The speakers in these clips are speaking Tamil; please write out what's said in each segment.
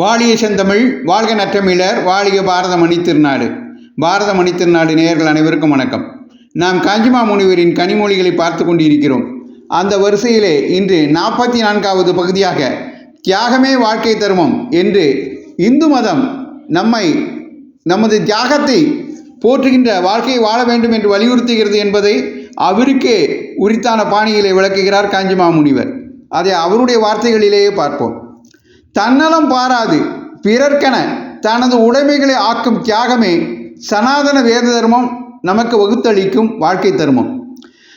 வாழிய செந்தமிழ் வாழ்க நற்றமிழர் வாழிய பாரத மணி திருநாடு. பாரத மணித்திருநாடு நேயர்கள் அனைவருக்கும் வணக்கம். நாம் காஞ்சிமா முனிவரின் கனிமொழிகளை பார்த்து கொண்டிருக்கிறோம். அந்த வரிசையிலே இன்று நாற்பத்தி நான்காவது பகுதியாக தியாகமே வாழ்க்கை தர்மம் என்று இந்து மதம் நம்மை நமது தியாகத்தை போற்றுகின்ற வாழ்க்கையை வாழ வேண்டும் என்று வலியுறுத்துகிறது என்பதை அவருக்கே உரித்தான பாணியிலே விளக்குகிறார் காஞ்சிமா முனிவர். அதை அவருடைய வார்த்தைகளிலேயே பார்ப்போம். தன்னலம் பாராது. பிறர்க்கென தனது உடைமைகளை ஆக்கும் தியாகமே சனாதன வேத தர்மம் நமக்கு வகுத்தளிக்கும் வாழ்க்கை தர்மம்.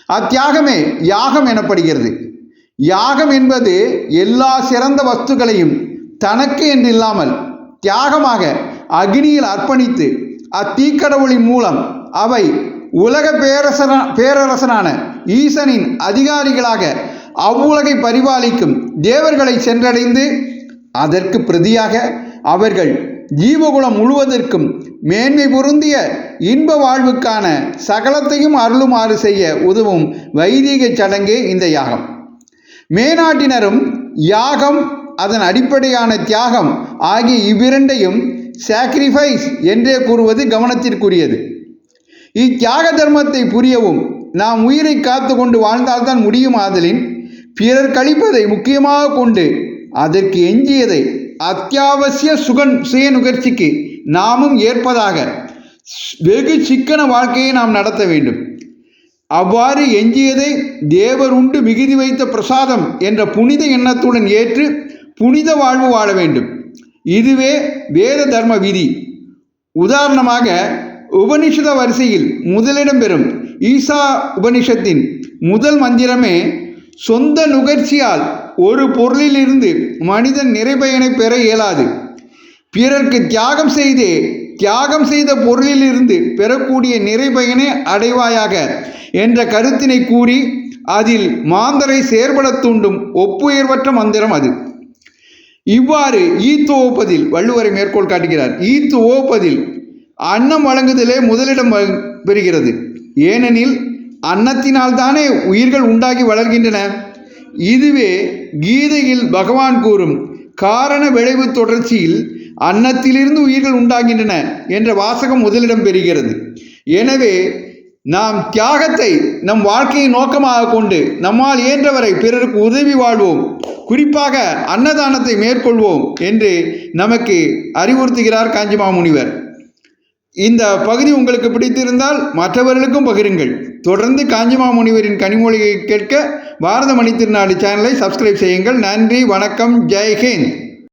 அத்தியாகமே யாகம் எனப்படுகிறது. யாகம் என்பது எல்லா சிறந்த வஸ்துக்களையும் தனக்கு என்றில்லாமல் தியாகமாக அக்னியில் அர்ப்பணித்து அத்தீக்கடவுளின் மூலம் அவை உலக பேரசன பேரரசனான ஈசனின் அதிகாரிகளாக அவ்வுலகை பரிபாலிக்கும் தேவர்களை சென்றடைந்து அதற்கு பிரதியாக அவர்கள் ஜீவகுலம் முழுவதற்கும் மேன்மை பொருந்திய இன்ப வாழ்வுக்கான சகலத்தையும் அருளுமாறு செய்ய உதவும் வைதீக சடங்கே இந்த யாகம். மேநாட்டினரும் யாகம் அதன் அடிப்படையான தியாகம் ஆகிய இவ்விரண்டையும் சாக்ரிஃபைஸ் என்றே கூறுவது கவனத்திற்குரியது. இத்தியாக தர்மத்தை புரியவும் நாம் உயிரை காத்து கொண்டு வாழ்ந்தால்தான் முடியும் ஆதலின் பிறர் கழிப்பதை முக்கியமாக கொண்டு அதற்கு எஞ்சியதை அத்தியாவசிய சுகன் சுய நுகர்ச்சிக்கு நாமும் ஏற்பதாக வெகு சிக்கன வாழ்க்கையை நாம் நடத்த வேண்டும். அவ்வாறு எஞ்சியதை தேவர் உண்டு மிகுதி வைத்த பிரசாதம் என்ற புனித எண்ணத்துடன் ஏற்று புனித வாழ்வு வாழ வேண்டும். இதுவே வேத தர்ம விதி. உதாரணமாக உபனிஷத வரிசையில் முதலிடம் பெறும் ஈசா உபனிஷத்தின் முதல் மந்திரமே சொந்த நுகர்ச்சியால் ஒரு பொருளிலிருந்து மனிதன் நிறைபயனை பெற இயலாது. பிறர்க்கு தியாகம் செய்தே தியாகம் செய்த பொருளிலிருந்து பெறக்கூடிய நிறைபயனை அடைவாயாக என்ற கருத்தினை கூறி அதில் மாந்தரை செயற்பட தூண்டும் ஒப்புயர்வற்ற மந்திரம் அது. இவ்வாறு ஈத்து ஓப்பதில் வள்ளுவரை மேற்கோள் காட்டுகிறார். ஈத்து ஓப்பதில் அன்னம் வழங்குதலே முதலிடம் பெறுகிறது. ஏனெனில் அன்னத்தினால் தானே உயிர்கள் உண்டாகி வளர்கின்றன. இதுவே கீதையில் பகவான் கூறும் காரண விளைவு தொடர்ச்சியில் அன்னத்திலிருந்து உயிர்கள் உண்டாகின்றன என்ற வாசகம் முதலிடம் பெறுகிறது. எனவே நாம் தியாகத்தை நம் வாழ்க்கையை நோக்கமாக கொண்டு நம்மால் இயன்றவரை பிறருக்கு உதவி வாழ்வோம். குறிப்பாக அன்னதானத்தை மேற்கொள்வோம் என்று நமக்கு அறிவுறுத்துகிறார் காஞ்சிமா முனிவர் இந்த பகுதி உங்களுக்கு பிடித்திருந்தால் மற்றவர்களுக்கும் பகிருங்கள். தொடர்ந்து காஞ்சிமா முனிவரின் கனிமொழியை கேட்க பாரத மணி திருநாடு சேனலை சப்ஸ்கிரைப் செய்யுங்கள். நன்றி வணக்கம் ஜெய்ஹிந்த்